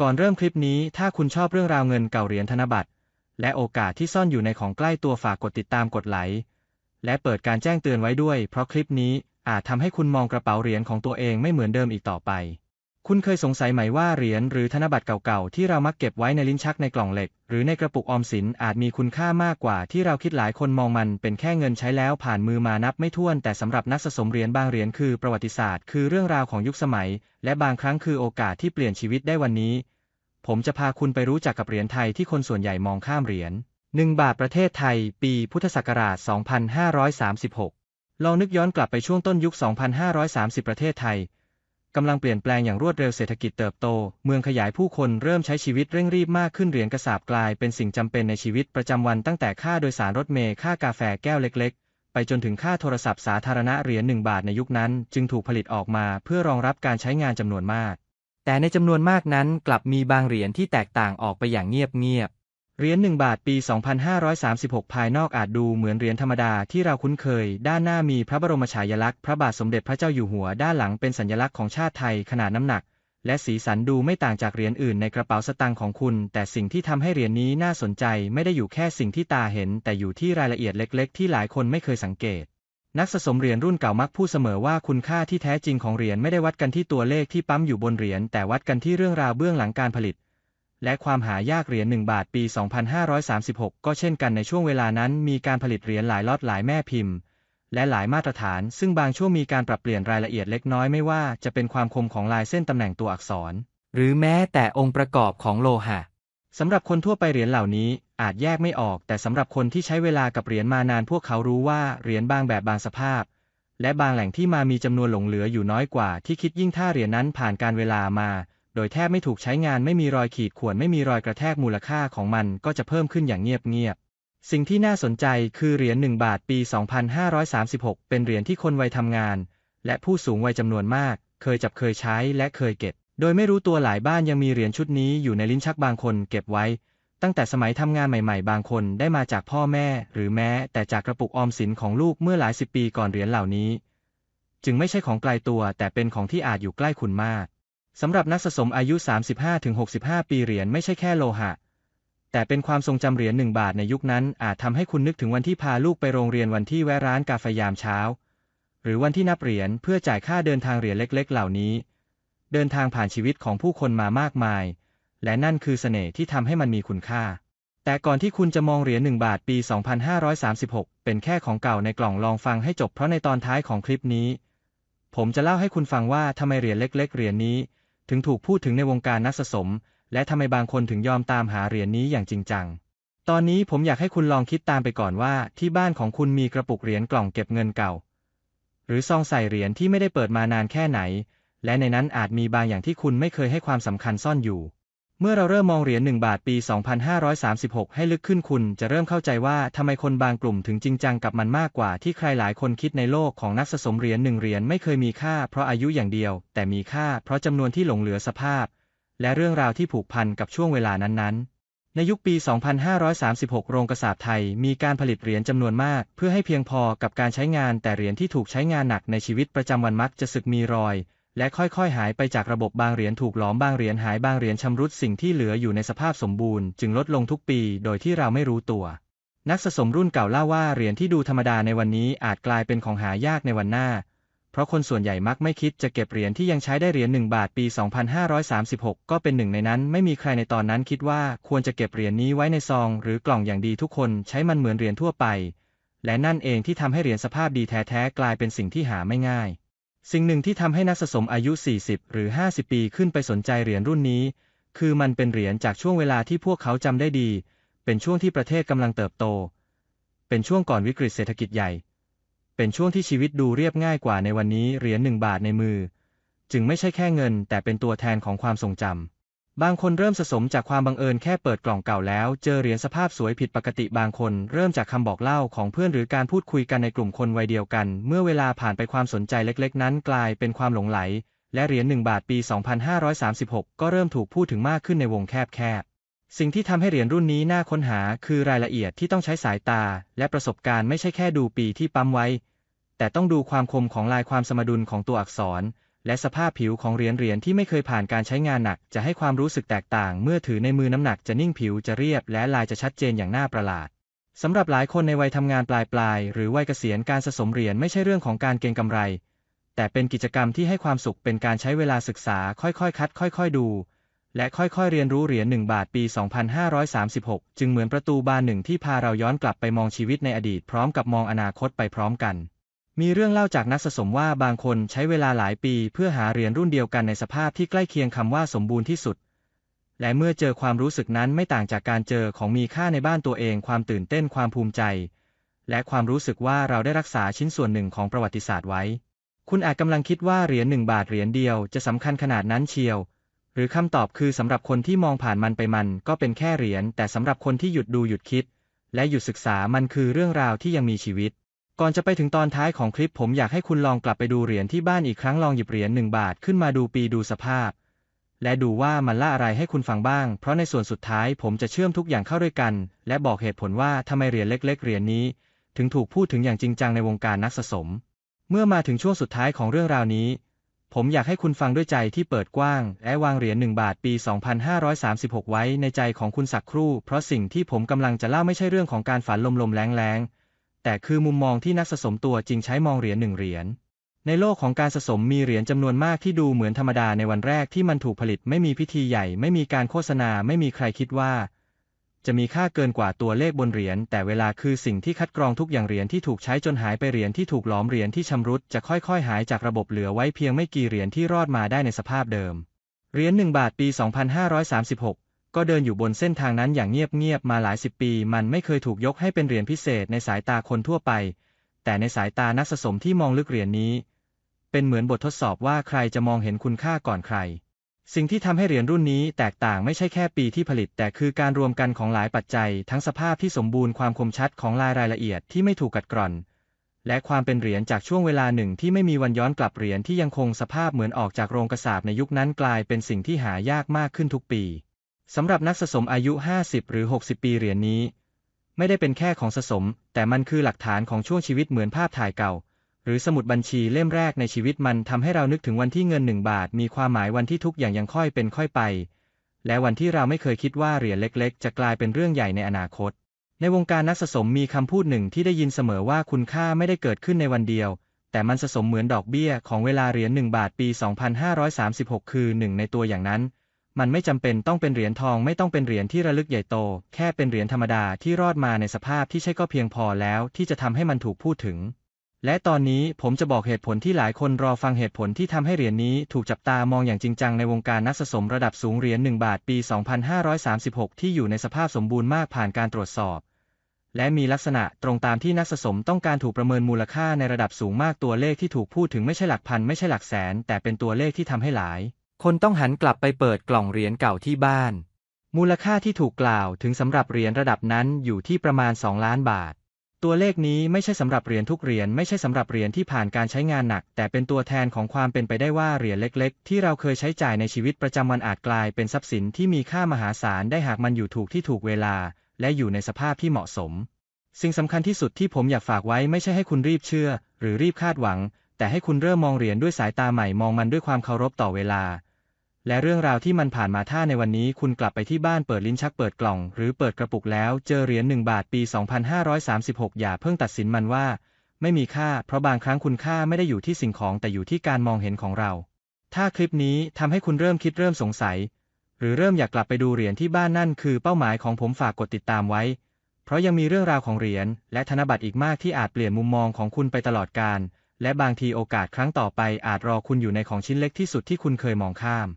ก่อนเริ่มคลิปนี้ถ้าคุณชอบเรื่องราวเงินเก่าเหรียญธนบัตร และโอกาสที่ซ่อนอยู่ในของใกล้ตัวฝากกดติดตามกดไลค์และเปิดการแจ้งเตือนไว้ด้วย เพราะคลิปนี้อาจทำให้คุณมองกระเป๋าเหรียญของตัวเองไม่เหมือนเดิมอีกต่อไป คุณเคยสงสัยไหมว่าเหรียญหรือธนบัตรเก่าๆ ที่เรามักเก็บไว้ในลิ้นชักในกล่องเหล็ก หรือในกระปุกออมสินอาจมีคุณค่ามากกว่าที่เราคิดหลายคนมองมันเป็นแค่เงินใช้แล้วผ่านมือมานับไม่ถ้วน แต่สำหรับนักสะสมเหรียญบางเหรียญคือประวัติศาสตร์ คือเรื่องราวของยุคสมัย และบางครั้งคือโอกาสที่เปลี่ยนชีวิตได้วันนี้ ผมจะพาคุณไปรู้จักกับเหรียญไทยที่คนส่วนใหญ่มองข้ามเหรียญ1บาทประเทศไทย ปีพุทธศักราช 2536 ลองนึกย้อนกลับไปช่วงต้นยุค 2530 ประเทศไทย กำลังเปลี่ยนแปลงอย่างรวดเร็วเศรษฐกิจเติบโต เมืองขยายผู้คนเริ่มใช้ชีวิตเร่งรีบมากขึ้นเหรียญกระสาบกลายเป็นสิ่งจำเป็นในชีวิตประจำวันตั้งแต่ค่าโดยสารรถเมล์ค่ากาแฟแก้วเล็กๆ ไปจนถึงค่าโทรศัพท์สาธารณะเหรียญหนึ่งบาทในยุคนั้น จึงถูกผลิตออกมาเพื่อรองรับการใช้งานจำนวนมาก แต่ในจำนวนมากนั้นกลับมีบางเหรียญที่แตกต่างออกไปอย่างเงียบ เหรียญหนึ่งบาทปี 2536 ภายนอกอาจดูเหมือนเหรียญธรรมดาที่เราคุ้นเคย ด้านหน้ามีพระบรมฉายาลักษณ์พระบาทสมเด็จพระเจ้าอยู่หัว ด้านหลังเป็นสัญลักษณ์ของชาติไทยขนาดน้ำหนัก และสีสันดูไม่ต่างจากเหรียญอื่นในกระเป๋าสตางค์ของคุณ แต่สิ่งที่ทำให้เหรียญนี้น่าสนใจไม่ได้อยู่แค่สิ่งที่ตาเห็น แต่อยู่ที่รายละเอียดเล็ก ๆ ที่หลายคนไม่เคยสังเกต นักสะสมเหรียญรุ่นเก่ามักพูดเสมอว่าคุณค่าที่แท้จริงของเหรียญไม่ได้วัดกันที่ตัวเลขที่ปั๊มอยู่บนเหรียญแต่วัดกันที่เรื่องราวเบื้องหลังการผลิต และความหายากเหรียญ1บาทปี 2536 ก็เช่นกันในช่วงเวลานั้นมีการผลิตเหรียญหลายล็อตหลายแม่พิมพ์ และหลายมาตรฐาน ซึ่งบางช่วงมีการปรับเปลี่ยนรายละเอียดเล็กน้อยไม่ว่าจะเป็นความคมของลายเส้นตำแหน่งตัวอักษร หรือแม้แต่องค์ประกอบของโลหะสำหรับคนทั่วไปเหรียญเหล่านี้อาจแยกไม่ออก แต่สำหรับคนที่ใช้เวลากับเหรียญมานานพวกเขารู้ว่าเหรียญบางแบบบางสภาพ และบางแหล่งที่มามีจำนวนหลงเหลืออยู่น้อยกว่าที่คิดยิ่งถ้าเหรียญนั้นผ่านการเวลามา โดยแทบไม่ถูกใช้งานไม่มีรอยขีดข่วนไม่มีรอยกระแทกมูลค่าของมันก็จะเพิ่มขึ้นอย่างเงียบๆ สิ่งที่น่าสนใจคือเหรียญ1บาทปี 2536 เป็นเหรียญที่คนวัยทำงาน และผู้สูงวัยจำนวนมาก เคยจับเคยใช้และเคยเก็บ โดยไม่รู้ตัวหลายบ้านยังมีเหรียญชุดนี้อยู่ในลิ้นชักบางคนเก็บไว้ ตั้งแต่สมัยทำงานใหม่ๆ บางคนได้มาจากพ่อแม่ หรือแม้แต่จากกระปุกออมสินของลูกเมื่อหลายสิบปีก่อนเหรียญเหล่านี้ จึงไม่ใช่ของไกลตัวแต่เป็นของที่อาจอยู่ใกล้คุณมาก สำหรับนักสะสมอายุ 35-65 ปีเหรียญไม่ใช่แค่โลหะ แต่เป็นความทรงจำเหรียญหนึ่งบาทในยุคนั้นอาจทำให้คุณนึกถึงวันที่พาลูกไปโรงเรียนวันที่แวะร้านกาแฟยามเช้า หรือวันที่นับเหรียญเพื่อจ่ายค่าเดินทางเหรียญเล็ก ๆ เหล่านี้ เดินทางผ่านชีวิตของผู้คนมามากมาย และนั่นคือเสน่ห์ที่ทำให้มันมีคุณค่า แต่ก่อนที่คุณจะมองเหรียญหนึ่งบาทปี 2536 เป็นแค่ของเก่าในกล่องลองฟังให้จบเพราะในตอนท้ายของคลิปนี้ ผมจะเล่าให้คุณฟังว่าทำไมเหรียญเล็ก ๆ เหรียญนี้ ถึงถูกพูดถึงในวงการนักสะสม และทำไมบางคนถึงยอมตามหาเหรียญนนี้อย่างจริงจัง ตอนนี้ผมอยากให้คุณลองคิดตามไปก่อนว่าที่บ้านของคุณมีกระปุกเหรียญกล่องเก็บเงินเก่า หรือซองใส่เหรียญที่ไม่ได้เปิดมานานแค่ไหน และในนั้นอาจมีบางอย่างที่คุณไม่เคยให้ความสำคัญซ่อนอยู่ เมื่อเราเริ่มมองเหรียญ1บาทปี 2536 ให้ลึกขึ้นคุณจะเริ่มเข้าใจว่าทำไมคนบางกลุ่มถึงจริงจังกับมันมากกว่าที่ใครหลายคนคิดในโลกของนักสะสมเหรียญหนึ่งเหรียญไม่เคยมีค่าเพราะอายุอย่างเดียว แต่มีค่าเพราะจำนวนที่หลงเหลือสภาพ และเรื่องราวที่ผูกพันกับช่วงเวลานั้นๆ ในยุคปี 2536 โรงกระสาบไทยมีการผลิตเหรียญจำนวนมาก เพื่อให้เพียงพอกับการใช้งานแต่เหรียญที่ถูกใช้งานหนักในชีวิตประจำวันมักจะสึกมีรอย และค่อยๆ หายไปจากระบบบางเหรียญถูกหลอมบางเหรียญหายบางเหรียญชำรุดสิ่งที่เหลืออยู่ในสภาพสมบูรณ์จึงลดลงทุกปีโดยที่เราไม่รู้ตัว นักสะสมรุ่นเก่าเล่าว่าเหรียญที่ดูธรรมดาในวันนี้อาจกลายเป็นของหายากในวันหน้า เพราะคนส่วนใหญ่มักไม่คิดจะเก็บเหรียญที่ยังใช้ได้เหรียญ1บาทปี 2536 ก็เป็นหนึ่งในนั้น ไม่มีใครในตอนนั้นคิดว่าควรจะเก็บเหรียญนี้ไว้ในซอง หรือกล่องอย่างดีทุกคนใช้มันเหมือนเหรียญทั่วไป และนั่นเองที่ทำให้เหรียญสภาพดีแท้ๆกลายเป็นสิ่งที่หาไม่ง่าย สิ่งหนึ่งที่ทำให้นักสะสมอายุ 40 หรือ 50 ปีขึ้นไปสนใจเหรียญรุ่นนี้ คือมันเป็นเหรียญจากช่วงเวลาที่พวกเขาจำได้ดี เป็นช่วงที่ประเทศกำลังเติบโต เป็นช่วงก่อนวิกฤตเศรษฐกิจใหญ่ เป็นช่วงที่ชีวิตดูเรียบง่ายกว่าในวันนี้เหรียญหนึ่งบาทในมือ จึงไม่ใช่แค่เงิน แต่เป็นตัวแทนของความทรงจำ บางคนเริ่มสะสมจากความบังเอิญแค่เปิดกล่องเก่าแล้ว เจอเหรียญสภาพสวยผิดปกติบางคน เริ่มจากคำบอกเล่าของเพื่อนหรือการพูดคุยกันในกลุ่มคนวัยเดียวกัน เมื่อเวลาผ่านไปความสนใจเล็กๆ นั้นกลายเป็นความหลงไหล และเหรียญหนึ่งบาทปี 2536 ก็เริ่มถูกพูดถึงมากขึ้นในวงแคบๆ สิ่งที่ทำให้เหรียญรุ่นนี้น่าค้นหาคือรายละเอียดที่ต้องใช้สายตา และประสบการณ์ไม่ใช่แค่ดูปีที่ปั๊มไว้ แต่ต้องดูความคมของลายความสมดุลของตัวอักษร และสภาพผิวของเหรียญเหรียญที่ไม่เคยผ่านการใช้งานหนัก จะให้ความรู้สึกแตกต่าง เมื่อถือในมือน้ำหนักจะนิ่งผิวจะเรียบและลายจะชัดเจนอย่างน่าประหลาดสำหรับหลายคนในวัยทำงานปลายปลายหรือวัยเกษียณการสะสมเหรียญไม่ใช่เรื่องของการเก็งกำไร แต่เป็นกิจกรรมที่ให้ความสุขเป็นการใช้เวลาศึกษา ค่อยๆ คัด ค่อย ๆ ดู และค่อยๆ เรียนรู้เหรียญ1บาทปี 2536 จึงเหมือนประตูบานหนึ่งที่พาเราย้อนกลับไปมองชีวิตในอดีตพร้อมกับมองอนาคตไปพร้อมกัน มีเรื่องเล่าจากนักสะสมว่าบางคนใช้เวลาหลายปีเพื่อหาเหรียญรุ่นเดียวกันในสภาพที่ใกล้เคียงคำว่าสมบูรณ์ที่สุด และเมื่อเจอความรู้สึกนั้นไม่ต่างจากการเจอของมีค่าในบ้านตัวเอง ความตื่นเต้นความภูมิใจ และความรู้สึกว่าเราได้รักษาชิ้นส่วนหนึ่งของประวัติศาสตร์ไว้ คุณอาจกำลังคิดว่าเหรียญหนึ่งบาทเหรียญเดียวจะสำคัญขนาดนั้นเชียว หรือคำตอบคือสำหรับคนที่มองผ่านมันไปมันก็เป็นแค่เหรียญแต่สำหรับคนที่หยุดดูหยุดคิด และหยุดศึกษามันคือเรื่องราวที่ยังมีชีวิต ก่อนจะไปถึงตอนท้ายของคลิปผมอยากให้คุณลองกลับไปดูเหรียญที่บ้านอีกครั้งลองหยิบเหรียญหนึ่งบาทขึ้นมาดูปีดูสภาพ และดูว่ามันล่าอะไรให้คุณฟังบ้าง เพราะในส่วนสุดท้ายผมจะเชื่อมทุกอย่างเข้าด้วยกัน และบอกเหตุผลว่าทำไมเหรียญเล็ก ๆ เหรียญนี้ ถึงถูกพูดถึงอย่างจริงจังในวงการนักสะสม เมื่อมาถึงช่วงสุดท้ายของเรื่องราวนี้ ผมอยากให้คุณฟังด้วยใจที่เปิดกว้าง และวางเหรียญหนึ่งบาทปี 2536 ไว้ในใจของคุณสักครู่ เพราะสิ่งที่ผมกำลังจะเล่าไม่ใช่เรื่องของการฝันลมๆแรงๆ แต่คือมุมมองที่นักสะสมตัวจริงใช้มองเหรียญหนึ่งเหรียญในโลกของการสะสมมีเหรียญจำนวนมากที่ดูเหมือนธรรมดาในวันแรกที่มันถูกผลิตไม่มีพิธีใหญ่ ไม่มีการโฆษณาไม่มีใครคิดว่า จะมีค่าเกินกว่าตัวเลขบนเหรียญแต่เวลาคือสิ่งที่คัดกรองทุกอย่างเหรียญที่ถูกใช้จนหายไปเหรียญที่ถูกหลอมเหรียญที่ชำรุดจะค่อยๆ หายจากระบบเหลือไว้เพียงไม่กี่เหรียญที่รอดมาได้ในสภาพเดิมเหรียญหนึ่งบาทปี 2536 ก็เดินอยู่บนเส้นทางนั้นอย่างเงียบๆมาหลายสิบปี มันไม่เคยถูกยกให้เป็นเหรียญพิเศษในสายตาคนทั่วไป แต่ในสายตานักสะสมที่มองลึกเหรียญนี้ เป็นเหมือนบททดสอบว่าใครจะมองเห็นคุณค่าก่อนใคร สิ่งที่ทำให้เหรียญรุ่นนี้แตกต่างไม่ใช่แค่ปีที่ผลิต แต่คือการรวมกันของหลายปัจจัย ทั้งสภาพที่สมบูรณ์ความคมชัดของลายรายละเอียดที่ไม่ถูกกัดกร่อน และความเป็นเหรียญจากช่วงเวลาหนึ่งที่ไม่มีวันย้อนกลับเหรียญที่ยังคงสภาพเหมือนออกจากโรงกระสาบในยุคนั้นกลายเป็นสิ่งที่หายากมากขึ้นทุกปี สำหรับนักสะสมอายุ 50 หรือ 60 ปีเหรียญนี้ ไม่ได้เป็นแค่ของสะสม แต่มันคือหลักฐานของช่วงชีวิตเหมือนภาพถ่ายเก่า หรือสมุดบัญชีเล่มแรกในชีวิตมันทำให้เรานึกถึงวันที่เงินหนึ่งบาท มีความหมายวันที่ทุกอย่างยังค่อยเป็นค่อยไป และวันที่เราไม่เคยคิดว่าเหรียญเล็ก ๆ จะกลายเป็นเรื่องใหญ่ในอนาคต ในวงการนักสะสมมีคำพูดหนึ่งที่ได้ยินเสมอว่าคุณค่าไม่ได้เกิดขึ้นในวันเดียวแต่มันสะสมเหมือนดอกเบี้ยของเวลาเหรียญหนึ่งบาทปี 2536 คือหนึ่งในตัวอย่างนั้น มันไม่จำเป็นต้องเป็นเหรียญทองไม่ต้องเป็นเหรียญที่ระลึกใหญ่โต แค่เป็นเหรียญธรรมดาที่รอดมาในสภาพที่ใช่ก็เพียงพอแล้วที่จะทำให้มันถูกพูดถึง และตอนนี้ผมจะบอกเหตุผลที่หลายคนรอฟังเหตุผลที่ทำให้เหรียญนี้ถูกจับตามองอย่างจริงจังในวงการนักสะสมระดับสูงเหรียญ1บาทปี 2536 ที่อยู่ในสภาพสมบูรณ์มากผ่านการตรวจสอบ และมีลักษณะตรงตามที่นักสะสมต้องการถูกประเมินมูลค่าในระดับสูงมากตัวเลขที่ถูกพูดถึงไม่ใช่หลักพันไม่ใช่หลักแสน แต่เป็นตัวเลขที่ทำให้หลาย คนต้องหันกลับไปเปิดกล่องเหรียญเก่าที่บ้าน มูลค่าที่ถูกกล่าวถึงสำหรับเหรียญระดับนั้นอยู่ที่ประมาณ 2 ล้านบาท ตัวเลขนี้ไม่ใช่สำหรับเหรียญทุกเหรียญไม่ใช่สำหรับเหรียญที่ผ่านการใช้งานหนัก แต่เป็นตัวแทนของความเป็นไปได้ว่าเหรียญเล็ก ๆ ที่เราเคยใช้จ่ายในชีวิตประจำวันอาจกลายเป็นทรัพย์สินที่มีค่ามหาศาลได้หากมันอยู่ถูกที่ถูกเวลา และอยู่ในสภาพที่เหมาะสม สิ่งสำคัญที่สุดที่ผมอยากฝากไว้ไม่ใช่ให้คุณรีบเชื่อ หรือรีบคาดหวัง แต่ให้คุณเริ่มมองเหรียญด้วยสายตาใหม่มองมันด้วยความเคารพต่อเวลา และเรื่องราวที่มันผ่านมาถ้าในวันนี้คุณกลับไปที่บ้านเปิดลิ้นชักเปิดกล่อง หรือเปิดกระปุกแล้วเจอเหรียญหนึ่งบาทปี 2536 อย่าเพิ่งตัดสินมันว่า ไม่มีค่า เพราะบางครั้งคุณค่าไม่ได้อยู่ที่สิ่งของแต่อยู่ที่การมองเห็นของเรา ถ้าคลิปนี้ทำให้คุณเริ่มคิดเริ่มสงสัย หรือเริ่มอยากกลับไปดูเหรียญที่บ้านนั่นคือเป้าหมายของผมฝากกดติดตามไว้ เพราะยังมีเรื่องราวของเหรียญและธนบัตรอีกมากที่อาจเปลี่ยนมุมมองของคุณไปตลอดกาล และบางทีโอกาสครั้งต่อไปอาจรอคุณอยู่ในของชิ้นเล็กที่สุดที่คุณเคยมองข้าม